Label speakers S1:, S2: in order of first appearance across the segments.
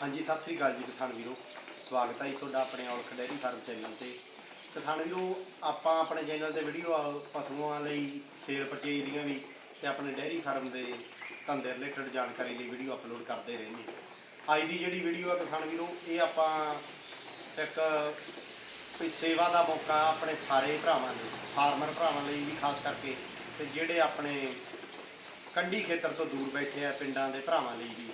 S1: ਹਾਂਜੀ, ਸਤਿ ਸ੍ਰੀ ਅਕਾਲ ਜੀ ਕਿਸਾਨ ਵੀਰੋ। ਸਵਾਗਤ ਹੈ ਜੀ ਤੁਹਾਡਾ ਆਪਣੇ ਔਲਖ ਡੈਰੀ ਫਾਰਮ ਚੈਨਲ ਤੇ। ਕਿਸਾਨ ਵੀਰੋ, ਆਪਾਂ ਆਪਣੇ ਚੈਨਲ ਤੇ ਵੀਡੀਓ ਪਸ਼ੂਆਂ ਲਈ ਸੇਲ ਪਰਚੇਜ ਦੀਆਂ ਵੀ ਤੇ ਆਪਣੇ ਡੈਰੀ ਫਾਰਮ ਦੇ ਧੰਦੇ ਰਿਲੇਟਡ ਜਾਣਕਾਰੀ ਲਈ ਵੀਡੀਓ ਅਪਲੋਡ ਕਰਦੇ ਰਹਿੰਦੇ ਅੱਜ ਦੀ ਜਿਹੜੀ ਵੀਡੀਓ ਆ ਕਿਸਾਨ ਵੀਰੋ, ਇਹ ਆਪਾਂ ਇੱਕ ਕੋਈ ਸੇਵਾ ਦਾ ਮੌਕਾ ਆਪਣੇ ਸਾਰੇ ਭਰਾਵਾਂ ਲਈ ਫਾਰਮਰ ਭਰਾਵਾਂ ਲਈ ਵੀ ਖਾਸ ਕਰਕੇ ਤੇ ਜਿਹੜੇ ਆਪਣੇ ਕੰਢੀ ਖੇਤਰ ਤੋਂ ਦੂਰ ਬੈਠੇ ਆ ਪਿੰਡਾਂ ਦੇ ਭਰਾਵਾਂ ਲਈ ਵੀ।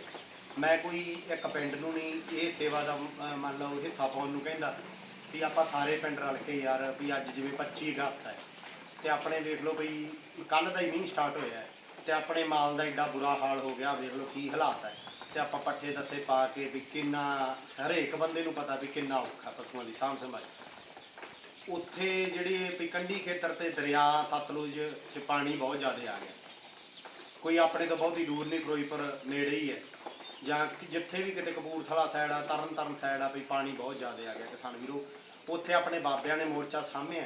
S1: ਮੈਂ ਕੋਈ ਇੱਕ ਪਿੰਡ ਨੂੰ ਨਹੀਂ ਇਹ ਸੇਵਾ ਦਾ ਅਹ, ਮੰਨ ਲਓ ਹਿੱਸਾ ਪਾਉਣ ਨੂੰ ਕਹਿੰਦਾ ਵੀ ਆਪਾਂ ਸਾਰੇ ਪਿੰਡ ਰਲ ਕੇ ਯਾਰ ਵੀ ਅੱਜ ਜਿਵੇਂ 25 ਅਗਸਤ ਹੈ ਤੇ ਆਪਣੇ ਵੇਖ ਲਓ ਬਈ ਕੱਲ ਦਾ ਹੀ ਮੀਂਹ ਸਟਾਰਟ ਹੋਇਆ ਹੈ ਤੇ ਆਪਣੇ ਮਾਲ ਦਾ ਐਡਾ ਬੁਰਾ ਹਾਲ ਹੋ ਗਿਆ ਵੇਖ ਲਓ ਕੀ ਹਾਲਾਤ ਹੈ ਤੇ ਆਪਾਂ ਪੱਠੇ ਦੱਥੇ ਪਾ ਕੇ ਵੀ ਕਿੰਨਾ ਹਰੇਕ ਬੰਦੇ ਨੂੰ ਪਤਾ ਵੀ ਕਿੰਨਾ ਔਖਾ ਪਸ਼ੂਆਂ ਦੀ ਸਾਂਭ ਸੰਭਾਲ। ਉੱਥੇ ਜਿਹੜੇ ਵੀ ਕੰਢੀ ਖੇਤਰ ਤੇ ਦਰਿਆ ਸਤਲੁਜ ਚ ਪਾਣੀ ਬਹੁਤ ਜ਼ਿਆਦਾ ਆ ਗਿਆ। ਕੋਈ ਆਪਣੇ ਤੋਂ ਬਹੁਤੀ ਦੂਰ ਨਹੀਂ ਫਿਰੋਜ਼ਪੁਰ ਨੇੜੇ ਹੀ ਹੈ। ਜਾਂ ਜਿੱਥੇ ਵੀ ਕਿਤੇ ਕਪੂਰਥਲਾ ਸਾਈਡ ਆ ਤਰਨ ਤਾਰਨ ਸਾਈਡ ਆ, ਵੀ ਪਾਣੀ ਬਹੁਤ ਜ਼ਿਆਦਾ ਆ ਗਿਆ ਕਿਸਾਨ ਵੀਰੋ। ਉੱਥੇ ਆਪਣੇ ਬਾਬਿਆਂ ਨੇ ਮੋਰਚਾ ਸਾਹਮਿਆ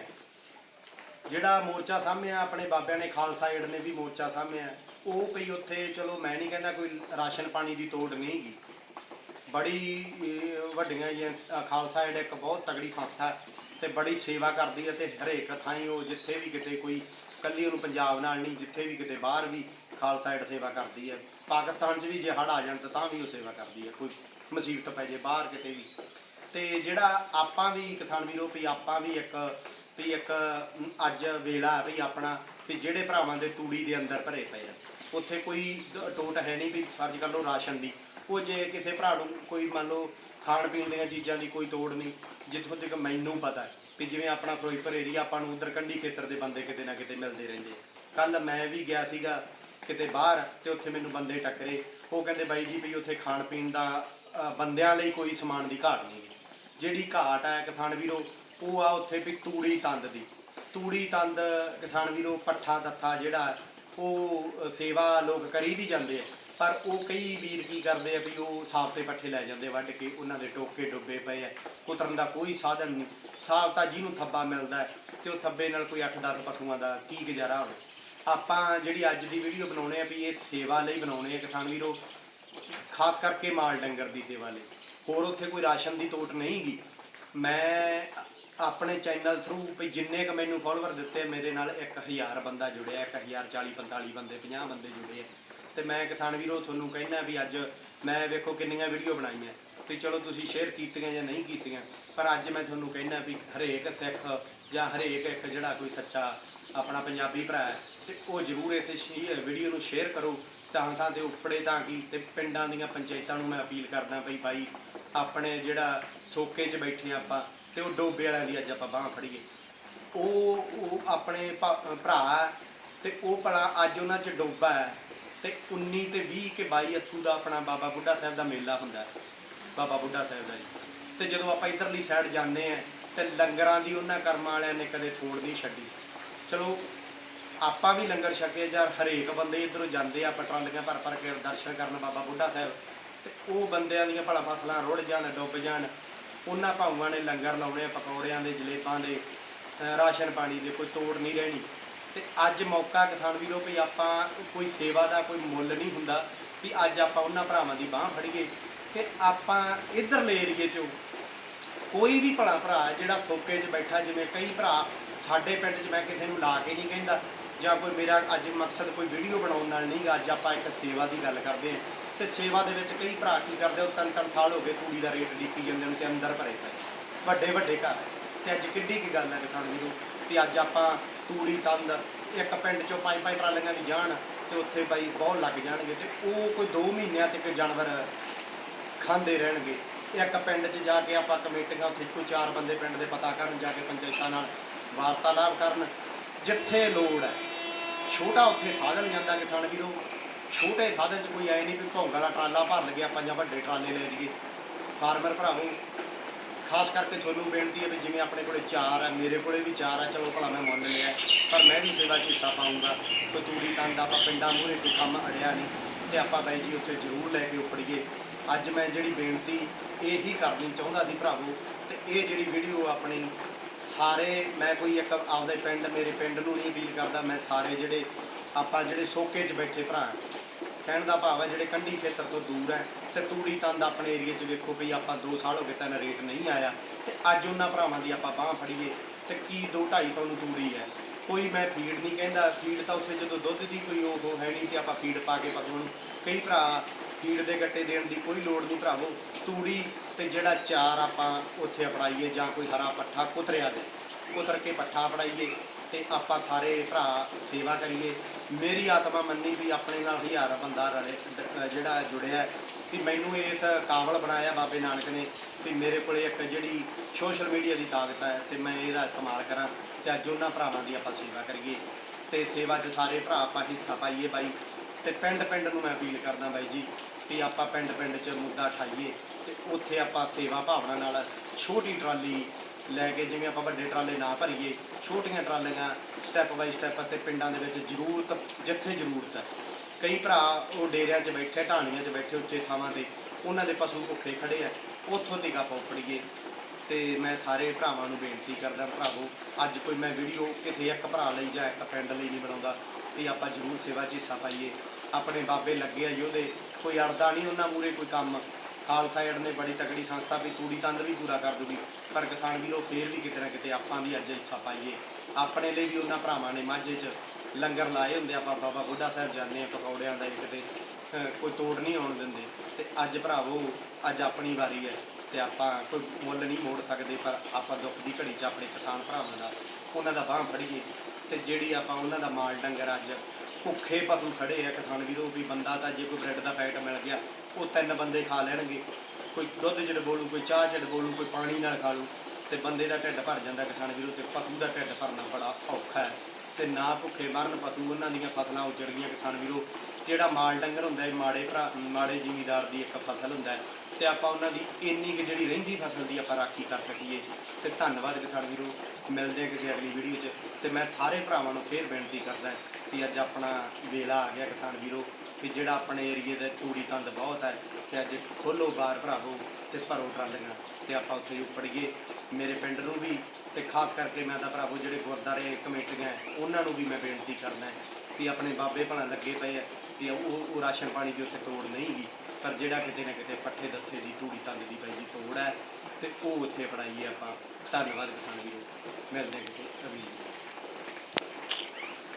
S1: ਜਿਹੜਾ ਮੋਰਚਾ ਸਾਹਮਿਆ ਆਪਣੇ ਬਾਬਿਆਂ ਨੇ ਖਾਲਸਾ ਏਡ ਨੇ ਵੀ ਮੋਰਚਾ ਸਾਹਮਿਆ ਉਹ ਕੋਈ ਉੱਥੇ, ਚਲੋ ਮੈਂ ਨਹੀਂ ਕਹਿੰਦਾ ਕੋਈ ਰਾਸ਼ਨ ਪਾਣੀ ਦੀ ਤੋੜ ਨਹੀਂ ਗੀ ਬੜੀ ਵੱਡੀਆਂ ਜਿਹੀਆਂ ਖਾਲਸਾ ਏਡ ਇੱਕ ਬਹੁਤ ਤਗੜੀ ਸੰਸਥਾ ਤੇ ਬੜੀ ਸੇਵਾ ਕਰਦੀ ਹੈ ਤੇ ਹਰੇਕ ਥਾਂ ਉਹ ਜਿੱਥੇ ਵੀ ਕਿਤੇ ਕੋਈ ਕੱਲੀ ਉਹਨੂੰ ਪੰਜਾਬ ਨਾਲ ਨਹੀਂ, ਜਿੱਥੇ ਵੀ ਕਿਤੇ ਬਾਹਰ ਵੀ ਖਾਲਸਾ ਏਡ ਸੇਵਾ ਕਰਦੀ ਹੈ। ਪਾਕਿਸਤਾਨ 'ਚ ਵੀ ਜੇ ਹੜ੍ਹ ਆ ਜਾਣ ਤਾਂ ਤਾਂ ਵੀ ਉਹ ਸੇਵਾ ਕਰਦੀ ਹੈ, ਕੋਈ ਮੁਸੀਬਤ ਪੈ ਜੇ ਬਾਹਰ ਕਿਤੇ ਵੀ। ਤੇ ਜਿਹੜਾ ਆਪਾਂ ਵੀ ਕਿਸਾਨ ਵੀਰੋ, ਵੀ ਆਪਾਂ ਵੀ ਇੱਕ ਵੀ ਇੱਕ ਅੱਜ ਵੇਲਾ ਹੈ ਵੀ ਆਪਣਾ, ਵੀ ਜਿਹੜੇ ਭਰਾਵਾਂ ਦੇ ਤੂੜੀ ਦੇ ਅੰਦਰ ਭਰੇ ਪਏ ਆ। ਉੱਥੇ ਕੋਈ ਟੋਟ ਹੈ ਨਹੀਂ ਵੀ ਅੱਜ ਕੱਲ੍ਹ ਉਹ ਰਾਸ਼ਨ ਦੀ। ਉਹ ਜੇ ਕਿਸੇ ਭਰਾ ਨੂੰ ਕੋਈ ਮੰਨ ਲਓ ਖਾਣ ਪੀਣ ਦੀਆਂ ਚੀਜ਼ਾਂ ਦੀ ਕੋਈ ਤੋੜ ਨਹੀਂ, ਜਿੱਥੋਂ ਤੱਕ ਮੈਨੂੰ ਪਤਾ ਹੈ। ਵੀ ਜਿਵੇਂ ਆਪਣਾ ਫਿਰੋਜ਼ਪੁਰ ਏਰੀਆ ਆਪਾਂ ਨੂੰ ਉਧਰ ਕੰਢੀ ਖੇਤਰ ਦੇ ਬੰਦੇ ਕਿਤੇ ਨਾ ਕਿਤੇ ਮਿਲਦੇ ਰਹਿੰਦੇ। ਕੱਲ ਮੈਂ ਵੀ ਗਿਆ ਸੀਗਾ ਕਿਤੇ ਬਾਹਰ ਤੇ ਉੱਥੇ ਮੈਨੂੰ ਬੰਦੇ ਟੱਕਰੇ। ਉਹ ਕਹਿੰਦੇ ਬਾਈ ਜੀ ਵੀ ਉੱਥੇ ਖਾਣ ਪੀਣ ਦਾ ਬੰਦਿਆਂ ਲਈ ਕੋਈ ਸਮਾਨ ਦੀ ਘਾਟ ਨਹੀਂ ਗੀ। ਜਿਹੜੀ ਘਾਟ ਹੈ ਕਿਸਾਨ ਵੀਰੋ, ਉਹ ਆ ਉੱਥੇ ਵੀ ਤੂੜੀ ਤੰਦ ਦੀ। ਤੂੜੀ ਤੰਦ ਕਿਸਾਨ ਵੀਰੋ, ਪੱਠਾ, ਦੱਥਾ ਜਿਹੜਾ, ਉਹ ਸੇਵਾ ਲੋਕ ਕਰੀ ਵੀ ਜਾਂਦੇ ਆ। ਪਰ ਉਹ ਕਈ ਵੀਰ ਕੀ ਕਰਦੇ ਆ ਵੀ ਉਹ ਸਾਫ਼ ਤੇ ਪੱਠੇ ਲੈ ਜਾਂਦੇ ਵੱਢ ਕੇ, ਉਹਨਾਂ ਦੇ ਟੋਕੇ ਡੁੱਬੇ ਪਏ ਆ। ਉਤਰਨ ਦਾ ਕੋਈ ਸਾਧਨ ਨਹੀਂ। ਸਾਫ਼ ਤਾਂ ਜਿਹਨੂੰ ਥੱਬਾ ਮਿਲਦਾ ਹੈ ਤੇ ਉਹ ਥੱਬੇ ਨਾਲ ਕੋਈ 8-10 ਪਸ਼ੂਆਂ ਦਾ ਕੀ ਗੁਜ਼ਾਰਾ ਹੋਵੇ। ਆਪਾਂ ਜਿਹੜੀ ਅੱਜ ਦੀ ਵੀਡੀਓ ਬਣਾਉਣੇ ਆ ਵੀ ਇਹ ਸੇਵਾ ਲਈ ਬਣਾਉਣੇ ਆ ਕਿਸਾਨ ਵੀਰੋ, ਖਾਸ ਕਰਕੇ ਮਾਲ ਡੰਗਰ ਦੀ ਸੇਵਾ ਲਈ। ਹੋਰ ਉੱਥੇ ਕੋਈ ਰਾਸ਼ਨ ਦੀ ਤੋਟ ਨਹੀਂ ਗੀ। ਮੈਂ ਆਪਣੇ ਚੈਨਲ ਥਰੂ ਵੀ ਜਿੰਨੇ ਕ ਮੈਨੂੰ ਫਾਲੋਅਰ ਦਿੱਤੇ, ਮੇਰੇ ਨਾਲ 1000 ਬੰਦਾ ਜੁੜਿਆ 1000 40 45 ਬੰਦੇ 50 ਬੰਦੇ ਜੁੜੇ ਆ। ਤੇ ਮੈਂ ਕਿਸਾਨ ਵੀਰੋ ਤੁਹਾਨੂੰ ਕਹਿਣਾ ਵੀ ਅੱਜ ਮੈਂ ਵੇਖੋ ਕਿੰਨੀਆਂ ਵੀਡੀਓ ਬਣਾਈਆਂ। ਵੀ ਚਲੋ ਤੁਸੀਂ ਸ਼ੇਅਰ ਕੀਤੀਆਂ ਜਾਂ ਨਹੀਂ ਕੀਤੀਆਂ, ਪਰ ਅੱਜ ਮੈਂ ਤੁਹਾਨੂੰ ਕਹਿਣਾ ਵੀ ਹਰੇਕ ਸਿੱਖ ਜਾਂ ਹਰੇਕ ਇੱਕ ਜਿਹੜਾ ਕੋਈ ਸੱਚਾ ਆਪਣਾ ਪੰਜਾਬੀ ਭਰਾ ਹੈ, ਤੇ ਉਹ ਜ਼ਰੂਰ ਇਸ ਵੀਡੀਓ ਨੂੰ ਸ਼ੇਅਰ ਕਰੋ, ਤਾਂ ਤਾਂ ਤੇ ਉੱਪੜੇ ਤਾਂ ਕੀ, ਤੇ ਪਿੰਡਾਂ ਦੀਆਂ ਪੰਚਾਇਤਾਂ ਨੂੰ ਮੈਂ ਅਪੀਲ ਕਰਦਾ ਭਈ ਭਾਈ ਆਪਣੇ ਜਿਹੜਾ ਸੋਕੇ 'ਚ ਬੈਠੇ ਆਪਾਂ, ਤੇ ਉਹ ਡੋਬੇ ਵਾਲਿਆਂ ਦੀ ਅੱਜ ਆਪਾਂ ਬਾਹ ਫੜੀਏ। ਉਹ ਉਹ ਆਪਣੇ ਭਾ- ਭਰਾ ਹੈ, ਤੇ ਉਹ ਭਲਾ ਅੱਜ ਉਹਨਾਂ 'ਚ ਡੋਬਾ ਹੈ ਤੇ 19 ਤੇ 20 ਕੇ 22 ਅੱਸੂ ਦਾ ਆਪਣਾ ਬਾਬਾ ਬੁੱਢਾ ਸਾਹਿਬ ਦਾ ਮੇਲਾ ਹੁੰਦਾ ਬਾਬਾ ਬੁੱਢਾ ਸਾਹਿਬ ਦਾ ਜੀ। ਤੇ ਜਦੋਂ ਆਪਾਂ ਇਧਰਲੀ ਸਾਈਡ ਜਾਂਦੇ ਆ ਤੇ ਲੰਗਰਾਂ ਦੀ ਉਹਨਾਂ ਕਰਮਾਂ ਵਾਲਿਆਂ ਨੇ ਕਦੇ ਥੋੜ ਨਹੀਂ ਛੱਡੀ। ਚਲੋ, ਆਪਾਂ ਵੀ ਲੰਗਰ ਛਕੇ ਜਾਂ ਹਰੇਕ ਬੰਦੇ ਇਧਰੋਂ ਜਾਂਦੇ ਆ ਪਟਰਾਲੀਆਂ ਭਰ ਭਰ ਕੇ ਦਰਸ਼ਨ ਕਰਨ ਬਾਬਾ ਬੁੱਢਾ ਸਾਹਿਬ, ਤੇ ਉਹ ਬੰਦਿਆਂ ਦੀਆਂ ਭਲਾ ਫਸਲਾਂ ਰੁੜ ਜਾਣ, ਡੁੱਬ ਜਾਣ। ਉਹਨਾਂ ਭਾਊਆਂ ਨੇ ਲੰਗਰ ਲਾਉਣੇ ਪਕੌੜਿਆਂ ਦੇ, ਜਲੇਬਾਂ ਦੇ ਰਾਸ਼ਨ ਪਾਣੀ ਦੇ, ਕੋਈ ਤੋੜ ਨਹੀਂ ਰਹਿਣੀ। ਤੇ ਅੱਜ ਮੌਕਾ ਕਿਸਾਨ ਵੀਰੋ ਵੀ ਆਪਾਂ ਕੋਈ ਸੇਵਾ ਦਾ ਕੋਈ ਮੁੱਲ ਨਹੀਂ ਹੁੰਦਾ ਵੀ ਅੱਜ ਆਪਾਂ ਉਹਨਾਂ ਭਰਾਵਾਂ ਦੀ ਬਾਹ ਫੜੀਏ ਤੇ ਆਪਾਂ ਇਧਰਲੇ ਏਰੀਏ 'ਚੋਂ ਕੋਈ ਵੀ ਭਲਾ ਭਰਾ ਜਿਹੜਾ ਸੋਕੇ 'ਚ ਬੈਠਾ, ਜਿਵੇਂ ਕਈ ਭਰਾ ਸਾਡੇ ਪਿੰਡ 'ਚ ਮੈਂ ਕਿਸੇ ਨੂੰ ਲਾ ਕੇ ਨਹੀਂ ਕਹਿੰਦਾ ਜਾਂ ਕੋਈ ਮੇਰਾ ਅੱਜ ਮਕਸਦ ਕੋਈ ਵੀਡੀਓ ਬਣਾਉਣ ਨਾਲ ਨਹੀਂ ਗਾ, ਅੱਜ ਆਪਾਂ ਇੱਕ ਸੇਵਾ ਦੀ ਗੱਲ ਕਰਦੇ ਹਾਂ। ਤੇ ਸੇਵਾ ਦੇ ਵਿੱਚ ਕਈ ਭਰਾ ਕੀ ਕਰਦੇ ਉਹ ਤਿੰਨ ਤਿੰਨ ਸਾਲ ਹੋ ਗਏ ਤੂੜੀ ਦਾ ਰੇਟ ਡੀਪੀ ਜਾਂਦੇ ਨੇ ਤੇ ਅੰਦਰ ਭਰੇ ਪਏ। ਵੱਡੇ ਵੱਡੇ ਘਰ। ਤੇ ਅੱਜ ਕਿੱਡੀ ਕੀ ਗੱਲ ਹੈ ਕਿਸਾਨ ਵੀਰੋ ਵੀ ਅੱਜ ਆਪਾਂ ਤੂੜੀ ਤੰਦ ਇੱਕ ਪਿੰਡ 'ਚੋਂ ਪੰਜ ਪੰਜ ਟਰਾਲੀਆਂ ਵੀ ਜਾਣ ਤੇ ਉੱਥੇ ਬਾਈ ਬਹੁਤ ਲੱਗ ਜਾਣਗੇ ਤੇ ਉਹ ਕੋਈ 2 ਮਹੀਨਿਆਂ ਤੱਕ ਜਾਨਵਰ ਖਾਂਦੇ ਰਹਿਣਗੇ। ਇੱਕ ਪਿੰਡ 'ਚ ਜਾ ਕੇ ਆਪਾਂ ਕਮੇਟੀਆਂ, ਉੱਥੇ ਕੋਈ ਚਾਰ ਬੰਦੇ ਪਿੰਡ ਦੇ ਪਤਾ ਕਰਨ, ਜਾ ਕੇ ਪੰਚਾਇਤਾਂ ਨਾਲ ਵਾਰਤਾਲਾਪ ਕਰਨ। ਜਿੱਥੇ ਲੋੜ ਹੈ, ਛੋਟਾ ਉੱਥੇ ਸਾਧਨ ਜਾਂਦਾ ਕਿਸਾਨ ਵੀਰੋ। ਛੋਟੇ ਸਾਧਨ 'ਚ ਕੋਈ ਐ ਨਹੀਂ ਵੀ ਭੌਂਗ ਵਾਲਾ ਟਰਾਲਾ ਭਰ ਲਗੇ ਆਪਾਂ ਜਾਂ ਵੱਡੇ ਟਰਾਲੇ ਲੈ ਜਾਈਏ। ਫਾਰਮਰ ਭਰਾਵੋ ਖਾਸ ਕਰਕੇ ਤੁਹਾਨੂੰ ਬੇਨਤੀ ਹੈ ਵੀ ਜਿਵੇਂ ਆਪਣੇ ਕੋਲੇ ਚਾਰ ਹੈ, ਮੇਰੇ ਕੋਲੇ ਵੀ ਚਾਰ ਹੈ, ਚਲੋ ਭਲਾ ਮੈਂ ਮੰਨ ਲਿਆ, ਪਰ ਮੈਂ ਵੀ ਸੇਵਾ 'ਚ ਹਿੱਸਾ ਪਾਉਂਗਾ ਕੋਈ ਤੂੜੀ ਤੰਦ ਆਪਾਂ ਪਿੰਡਾਂ ਮੂਹਰੇ ਕੋਈ ਕੰਮ ਅੜਿਆ ਨਹੀਂ, ਤੇ ਆਪਾਂ ਬਾਈ ਜੀ ਉੱਥੇ ਜ਼ਰੂਰ ਲੈ ਕੇ ਉੱਪੜੀਏ। ਅੱਜ ਮੈਂ ਜਿਹੜੀ ਬੇਨਤੀ ਇਹੀ ਕਰਨੀ ਚਾਹੁੰਦਾ ਸੀ ਭਰਾਵੋ, ਤੇ ਇਹ ਜਿਹੜੀ ਵੀਡੀਓ ਆਪਣੀ ਸਾਰੇ, ਮੈਂ ਕੋਈ ਇੱਕ ਆਪਦੇ ਪਿੰਡ, ਮੇਰੇ ਪਿੰਡ ਨੂੰ ਨਹੀਂ ਅਪੀਲ ਕਰਦਾ, ਮੈਂ ਸਾਰੇ ਜਿਹੜੇ ਆਪਾਂ ਜਿਹੜੇ ਸੋਕੇ 'ਚ ਬੈਠੇ ਭਰਾ ਕਹਿਣ ਦਾ ਭਾਵ ਹੈ ਜਿਹੜੇ ਕੰਢੀ ਖੇਤਰ ਤੋਂ ਦੂਰ ਹੈ ਤੇ ਤੂੜੀ ਤੰਦ ਆਪਣੇ ਏਰੀਆ 'ਚ ਵੇਖੋ ਵੀ ਆਪਾਂ 2 ਸਾਲ ਹੋ ਗਏ ਤਾਂ ਰੇਟ ਨਹੀਂ ਆਇਆ ਤੇ ਅੱਜ ਉਹਨਾਂ ਭਰਾਵਾਂ ਦੀ ਆਪਾਂ ਬਾਹ ਫੜੀਏ ਤੇ ਕੀ 2 250 ਨੂੰ ਤੂੜੀ ਹੈ। ਕੋਈ ਮੈਂ ਫੀਡ ਨਹੀਂ ਕਹਿੰਦਾ, ਫੀਡ ਤਾਂ ਉੱਥੇ ਜਦੋਂ ਦੁੱਧ ਦੀ ਕੋਈ ਉਹ ਹੈ ਨਹੀਂ ਤੇ ਆਪਾਂ ਫੀਡ ਪਾ ਕੇ ਪਸ਼ੂਆਂ ਨੂੰ ਕਈ ਭਰਾ ਫੀਡ ਦੇ ਗੱਟੇ ਦੇਣ ਦੀ ਕੋਈ ਲੋੜ ਨਹੀਂ ਭਰਾਵੋ, ਤੂੜੀ ਤੇ ਜਿਹੜਾ ਚਾਰ ਆਪਾਂ ਉੱਥੇ ਅਪੜਾਈਏ ਜਾਂ ਕੋਈ ਹਰਾ ਪੱਠਾ ਕੁਤਰਿਆ ਦੇ, ਕੁਤਰ ਕੇ ਪੱਠਾ ਅਪੜਾਈਏ ਤੇ ਆਪਾਂ ਸਾਰੇ ਭਰਾ ਸੇਵਾ ਕਰੀਏ। ਮੇਰੀ ਆਤਮਾ ਮੰਨੀ ਵੀ ਆਪਣੇ ਨਾਲ ਹਜ਼ਾਰ ਬੰਦਾ ਰਲੇ ਜਿਹੜਾ ਜੁੜਿਆ ਹੈ, ਵੀ ਮੈਨੂੰ ਇਸ ਕਾਬਲ ਬਣਾਇਆ ਬਾਬੇ ਨਾਨਕ ਨੇ ਵੀ ਮੇਰੇ ਕੋਲੇ ਇੱਕ ਜਿਹੜੀ ਸੋਸ਼ਲ ਮੀਡੀਆ ਦੀ ਤਾਕਤ ਹੈ ਤੇ ਮੈਂ ਇਹਦਾ ਇਸਤੇਮਾਲ ਕਰਾਂ ਤੇ ਅੱਜ ਉਹਨਾਂ ਭਰਾਵਾਂ ਦੀ ਆਪਾਂ ਸੇਵਾ ਕਰੀਏ। ਤੇ ਸੇਵਾ 'ਚ ਸਾਰੇ ਭਰਾ ਆਪਾਂ ਹਿੱਸਾ ਪਾਈਏ ਬਾਈ। ਤੇ ਪਿੰਡ ਪਿੰਡ ਨੂੰ ਮੈਂ ਅਪੀਲ ਕਰਦਾ ਬਾਈ ਜੀ ਵੀ ਆਪਾਂ ਪਿੰਡ ਪਿੰਡ 'ਚ ਮੁੱਦਾ ਠਾਈਏ ਤੇ ਉੱਥੇ ਆਪਾਂ ਸੇਵਾ ਭਾਵਨਾ ਨਾਲ ਛੋਟੀ ਟਰਾਲੀ ਲੈ ਕੇ ਜਿਵੇਂ ਆਪਾਂ ਵੱਡੇ ਟਰਾਲੇ ਨਾ ਭਰੀਏ, ਛੋਟੀਆਂ ਟਰਾਲੀਆਂ ਸਟੈਪ ਬਾਈ ਸਟੈਪ ਅਤੇ ਪਿੰਡਾਂ ਦੇ ਵਿੱਚ ਜ਼ਰੂਰਤ, ਜਿੱਥੇ ਜ਼ਰੂਰਤ ਹੈ। ਕਈ ਭਰਾ ਉਹ ਡੇਰਿਆਂ 'ਚ ਬੈਠੇ, ਢਾਣੀਆਂ 'ਚ ਬੈਠੇ ਉੱਚੇ ਥਾਵਾਂ ਤੇ, ਉਹਨਾਂ ਦੇ ਪਸ਼ੂ ਭੁੱਖੇ ਖੜੇ ਆ। ਉੱਥੋਂ ਦੀ ਆਪਾਂ ਉੱਪੜੀਏ। ਤੇ ਮੈਂ ਸਾਰੇ ਭਰਾਵਾਂ ਨੂੰ ਬੇਨਤੀ ਕਰਦਾ, ਭਰਾਵੋ, ਅੱਜ ਕੋਈ ਮੈਂ ਵੀਡੀਓ ਕਿਸੇ ਇੱਕ ਭਰਾ ਲਈ ਜਾਂ ਇੱਕ ਪਿੰਡ ਲਈ ਨਹੀਂ ਬਣਾਉਂਦਾ ਵੀ ਆਪਾਂ ਜ਼ਰੂਰ ਸੇਵਾ 'ਚ ਹਿੱਸਾ ਪਾਈਏ। ਆਪਣੇ ਬਾਬੇ ਲੱਗੇ ਆ ਯੋਧੇ, ਕੋਈ ਅੜਦਾ ਨਹੀਂ ਉਹਨਾਂ ਮੂਰੇ ਕੋਈ ਕੰਮ। ਖਾਲਸਾ ਏਡ ਨੇ ਬੜੀ ਤਕੜੀ ਸੰਸਥਾ ਵੀ ਤੂੜੀ ਤੰਦ ਵੀ ਪੂਰਾ ਕਰ ਦੂਗੀ ਪਰ ਕਿਸਾਨ ਵੀਰੋ ਫੇਰ ਵੀ ਕਿਤੇ ਨਾ ਕਿਤੇ ਆਪਾਂ ਵੀ ਅੱਜ ਹਿੱਸਾ ਪਾਈਏ। ਆਪਣੇ ਲਈ ਵੀ ਉਹਨਾਂ ਭਰਾਵਾਂ ਨੇ ਮਾਝੇ 'ਚ ਲੰਗਰ ਲਾਏ ਹੁੰਦੇ ਆਪਾਂ ਬਾਬਾ ਬੁੱਢਾ ਸਾਹਿਬ ਜਾਂਦੇ ਆ, ਪਕੌੜਿਆਂ ਦਾ ਇੱਕ ਅਹ, ਕੋਈ ਤੋੜ ਨਹੀਂ ਆਉਣ ਦਿੰਦੇ। ਤੇ ਅੱਜ ਭਰਾਵੋ, ਅੱਜ ਆਪਣੀ ਵਾਰੀ ਹੈ ਤੇ ਆਪਾਂ ਕੋਈ ਮੁੱਲ ਨਹੀਂ ਮੋੜ ਸਕਦੇ, ਪਰ ਆਪਾਂ ਦੁੱਖ ਦੀ ਘੜੀ 'ਚ ਆਪਣੇ ਕਿਸਾਨ ਭਰਾਵਾਂ ਦਾ, ਉਹਨਾਂ ਦਾ ਬਾਹ ਫੜੀਏ। ਤੇ ਜਿਹੜੀ ਆਪਾਂ ਉਹਨਾਂ ਦਾ ਮਾਲ ਡੰਗਰ ਅੱਜ ਭੁੱਖੇ ਪਸ਼ੂ ਖੜੇ ਆ ਕਿਸਾਨ ਵੀਰੋ, ਵੀ ਬੰਦਾ ਤਾਂ ਜੇ ਕੋਈ ਬ੍ਰੈਡ ਦਾ ਪੈਕਟ ਮਿਲ ਗਿਆ, ਉਹ ਤਿੰਨ ਬੰਦੇ ਖਾ ਲੈਣਗੇ। ਕੋਈ ਦੁੱਧ ਜੜ ਬੋਲੂ, ਕੋਈ ਚਾਹ ਜੜ ਬੋਲੂ, ਕੋਈ ਪਾਣੀ ਨਾਲ ਖਾ ਲੂ, ਤੇ ਬੰਦੇ ਦਾ ਢਿੱਡ ਭਰ ਜਾਂਦਾ ਕਿਸਾਨ ਵੀਰੋ, ਤੇ ਪਸ਼ੂ ਦਾ ਢਿੱਡ ਭਰਨਾ ਬੜਾ ਔਖਾ ਹੈ। ਤੇ ਨਾ ਭੁੱਖੇ ਮਰਨ ਪਸ਼ੂ, ਉਹਨਾਂ ਦੀਆਂ ਫਸਲਾਂ ਉੱਜੜ ਗਈਆਂ ਕਿਸਾਨ ਵੀਰੋ। ਜਿਹੜਾ ਮਾਲ ਡੰਗਰ ਹੁੰਦਾ ਹੈ, ਮਾੜੇ ਭਰਾ, ਮਾੜੇ ਜ਼ਿਮੀਦਾਰ ਦੀ ਇੱਕ ਫਸਲ ਹੁੰਦਾ ਹੈ ਤੇ ਆਪਾਂ ਉਹਨਾਂ ਦੀ ਇੰਨੀ ਕੁ ਜਿਹੜੀ ਰਹਿੰਦੀ ਫਸਲ ਦੀ ਆਪਾਂ ਰਾਖੀ ਕਰ ਸਕੀਏ ਤੇ ਧੰਨਵਾਦ ਕਿਸਾਨ ਵੀਰੋ ਮਿਲਦੇ ਹਾਂ ਕਿਸੇ ਅਗਲੀ ਵੀਡੀਓ 'ਚ। ਤੇ ਮੈਂ ਸਾਰੇ ਭਰਾਵਾਂ ਨੂੰ ਫੇਰ ਬੇਨਤੀ ਕਰਦਾ ਕਿ ਅੱਜ ਆਪਣਾ ਵੇਲਾ ਆ ਗਿਆ ਕਿਸਾਨ ਵੀਰੋ ਕਿ ਜਿਹੜਾ ਆਪਣੇ ਏਰੀਏ ਦਾ ਤੂੜੀ ਤੰਦ ਬਹੁਤ ਹੈ ਤੇ ਅੱਜ ਖੋਲੋ ਬਾਰ ਭਰਾਵੋ ਤੇ ਭਰੋ ਟਰਾਲੀਆਂ ਤੇ ਆਪਾਂ ਉੱਥੇ ਉੱਪੜੀਏ। ਮੇਰੇ ਪਿੰਡ ਨੂੰ ਵੀ ਤੇ ਖਾਸ ਕਰਕੇ ਮੈਂ ਤਾਂ ਭਰਾਵੋ ਜਿਹੜੇ ਗੁਰਦਾਰੇ ਕਮੇਟੀਆਂ ਹੈ, ਉਹਨਾਂ ਨੂੰ ਵੀ ਮੈਂ ਬੇਨਤੀ ਕਰਦਾ ਕਿ ਆਪਣੇ ਬਾਬੇ ਭਲਾ ਲੱਗੇ ਪਏ ਆ ਕਿ ਉਹ ਉਹ ਰਾਸ਼ਨ ਪਾਣੀ ਦੀ ਉੱਥੇ ਤੋੜ ਨਹੀਂ ਗਈ। ਪਰ ਜਿਹੜਾ ਕਿਤੇ ਨਾ ਕਿਤੇ ਪੱਠੇ ਦੱਥੇ ਦੀ ਧੂੜੀ ਤੰਦ ਦੀ ਪਈ ਦੀ ਤੋੜ ਹੈ ਤੇ ਉਹ ਉੱਥੇ ਪੜਾਈਏ ਆਪਾਂ ਧੰਨਵਾਦ ਕਿਸਾਨ ਵੀਰੋ ਮਿਲਦੇ ਹਾਂ ਕਿਸੇ ਅਗਲੀ।